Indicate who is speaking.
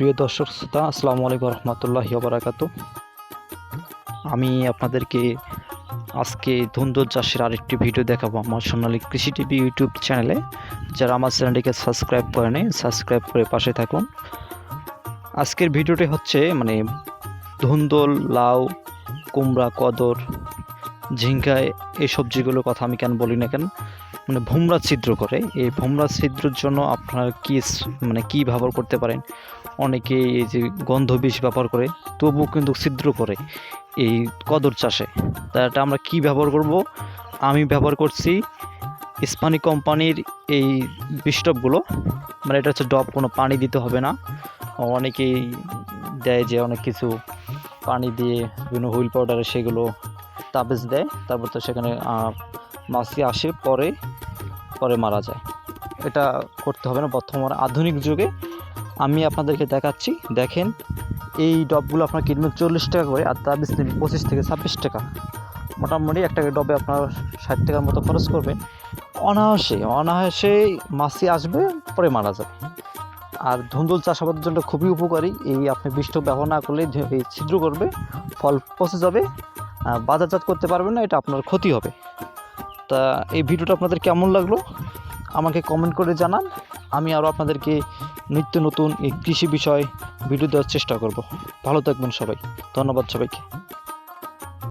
Speaker 1: প্রিয় দর্শক শ্রোতা, আসসালামু আলাইকুম রহমতুল্লাহি বারাকাতু। আমি আপনাদেরকে আজকে ধুন্দর চাষের আরেকটি ভিডিও দেখাবো আমার সোনালী কৃষি টিভি ইউটিউব চ্যানেলে। যারা আমার চ্যানেলটিকে সাবস্ক্রাইব করে করেনি সাবস্ক্রাইব করে পাশে থাকুন। আজকের ভিডিওটি হচ্ছে মানে ধুন্দল লাউ, কুমড়া, কদর ঝিঙ্গায় এই সবজিগুলোর কথা আমি কেন বলি না কেন? মানে ভোমরা ছিদ্র করে। এই ভোমরা ছিদ্রর জন্য আপনারা কি মানে কি ব্যবহার করতে পারেন? অনেকে এই যে গন্ধ বিষ ব্যবহার করে, তবুও কিন্তু ছিদ্র করে এই কদর চাষে। তা এটা আমরা কি ব্যবহার করব? আমি ব্যবহার করছি স্পানি কোম্পানির এই বিস্টপগুলো মানে এটা হচ্ছে ডব, কোনো পানি দিতে হবে না। অনেকেই দেয় যে অনেক কিছু পানি দিয়ে বিভিন্ন হুইল পাউডারে সেগুলো তাবিজ দেয়, তারপর তো সেখানে মাছি আসে, পরে পরে মারা যায়। এটা করতে হবে না, বর্তমানে আধুনিক যুগে। আমি আপনাদেরকে দেখাচ্ছি, দেখেন, এই ডবগুলো আপনার কিনবেন চল্লিশ টাকা করে, আর তাবিজ নেবেন পঁচিশ থেকে ছাব্বিশ টাকা। মোটামুটি একটা ডবে আপনার ষাট টাকার মতো খরচ করবেন অনায়াসে অনায়াসে মাছি আসবে, পরে মারা যাবে। আর ধুন্দুল চাষাবাদের জন্য খুবই উপকারী। এই আপনি বৃষ্টি ব্যবহার না করলে এই ছিদ্র করবে, ফল পচে যাবে বাজারজাত করতে পারবেন না, এটা আপনার ক্ষতি হবে। তা এই ভিডিওটা আপনাদের কেমন লাগল? আমাকে কমেন্ট করে জানান। আমি আরও আপনাদেরকে নিত্য নতুন এই কৃষি বিষয় ভিডিও দেওয়ার চেষ্টা করব। ভালো থাকবেন সবাই। ধন্যবাদ সবাইকে।